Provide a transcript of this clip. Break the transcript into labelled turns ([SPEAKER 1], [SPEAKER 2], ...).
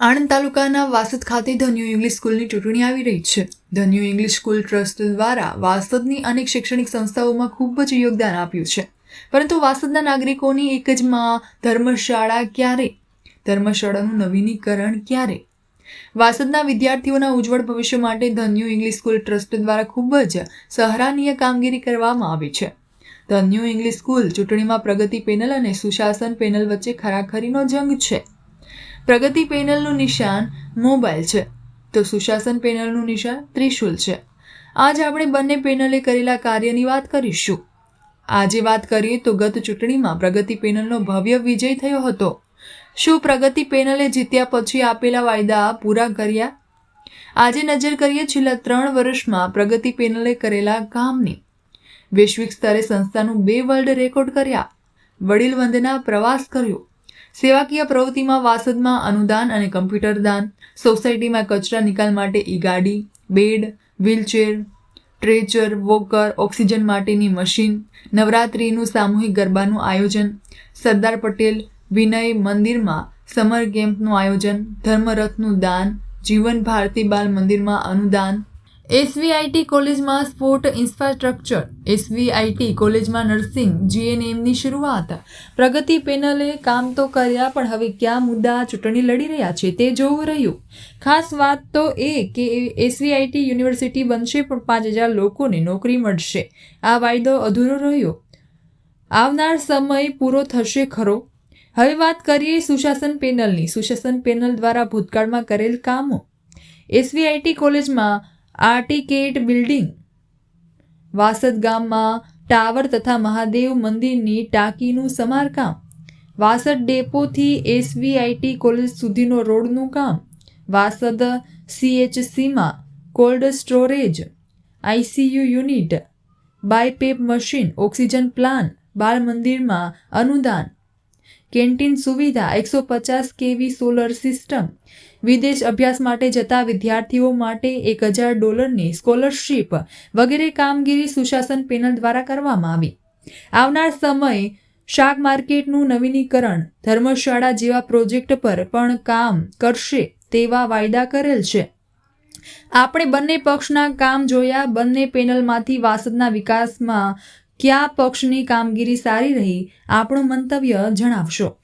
[SPEAKER 1] આણંદ તાલુકાના વાસદ ખાતે the new English સ્કૂલની ચૂંટણી આવી રહી છે. The new English school trust દ્વારા વાસદની અનેક શૈક્ષણિક સંસ્થાઓમાં ખૂબ જ યોગદાન આપ્યું છે. પરંતુ વાસદના નાગરિકોની એક જ માં ધર્મશાળા ક્યારે? ધર્મશાળાનું નવીનીકરણ ક્યારે? વાસદના વિદ્યાર્થીઓના ઉજ્જવળ ભવિષ્ય માટે the new English school trust દ્વારા ખૂબ જ સહરાનીય કામગીરી કરવામાં આવી છે. ધ ન્યૂ ઇંગ્લિશ સ્કૂલ ચૂંટણીમાં પ્રગતિ પેનલ અને સુશાસન પેનલ વચ્ચે ખરાખરીનો જંગ છે. પ્રગતિ પેનલનું નિશાન મોબાઈલ છે. તો સુશાસન પેનલનું નિશાન ત્રિશુલ છે. આજ આપણે બંને પેનલે કરેલા કાર્યની વાત કરીશું. આજે વાત કરીએ તો ગત ચૂંટણીમાં પ્રગતિ પેનલનો ભવ્ય વિજય થયો હતો. શું પ્રગતિ પેનલે જીત્યા પછી આપેલા વાયદા પૂરા કર્યા? આજે નજર કરીએ છેલ્લા ત્રણ વર્ષમાં પ્રગતિ પેનલે કરેલા કામની. વૈશ્વિક સ્તરે સંસ્થાનું બે વર્લ્ડ રેકોર્ડ કર્યા. વડીલ વંદના પ્રવાસ કર્યો. સેવાકીય પ્રવૃત્તિમાં વાસદમાં અનુદાન અને કમ્પ્યુટર દાન, સોસાયટીમાં કચરા નિકાલ માટે ઈ ગાડી bed, wheelchair stretcher walker, oxygen માટેની મશીન, નવરાત્રિનું સામૂહિક ગરબાનું આયોજન, સરદાર પટેલ વિનય મંદિરમાં સમર કેમ્પનું આયોજન, ધર્મરથનું દાન, જીવન ભારતી બાલ મંદિરમાં અનુદાન એસવીઆઈટી કોલેજમાં સ્પોર્ટ ઇન્ફ્રાસ્ટ્રક્ચર એસવીઆઈટી કોલેજમાં નર્સિંગ જીએનએમની શરૂઆત. પ્રગતિ પેનલે કામ તો કર્યા, પણ હવે કયા મુદ્દા ચૂંટણી લડી રહ્યા છે તે જોવું રહ્યું. ખાસ વાત તો એ કે એસવીઆઈટી યુનિવર્સિટી બનશે, પણ પાંચ હજાર લોકોને નોકરી મળશે. આ વાયદો અધૂરો રહ્યો. આવનાર સમય પૂરો થશે ખરો. હવે વાત કરીએ સુશાસન પેનલની. સુશાસન પેનલ દ્વારા ભૂતકાળમાં કરેલ કામો. એસવીઆઈટી કોલેજમાં આર્ટિકેટ બિલ્ડિંગ. વાસદ ગામમાં ટાવર તથા મહાદેવ મંદિરની ટાંકીનું સમારકામ. વાસદ ડેપોથી એસવીઆઈટી કોલેજ સુધીનો રોડનું કામ. Vasad સીએચસીમાં cold storage. ICU unit. BiPAP machine, oxygen plant, બાળ મંદિરમાં અનુદાન. કેન્ટીન સુવિધા, એકસો પચાસ કેવી સોલર સિસ્ટમ. વિદેશ અભ્યાસ માટે જતા વિદ્યાર્થીઓ માટે એક હજાર ડોલરની સ્કોલરશીપ વગેરે કામગીરી સુશાસન પેનલ દ્વારા કરવામાં આવી. આવનાર સમય શાક માર્કેટનું નવીનીકરણ ધર્મશાળા જેવા પ્રોજેક્ટ પર પણ કામ કરશે તેવા વાયદા કરેલ છે. આપણે બંને પક્ષના કામ જોયા, બંને પેનલમાંથી વાસદના વિકાસમાં કયા પક્ષની કામગીરી સારી રહી, આપણું મંતવ્ય જણાવશો.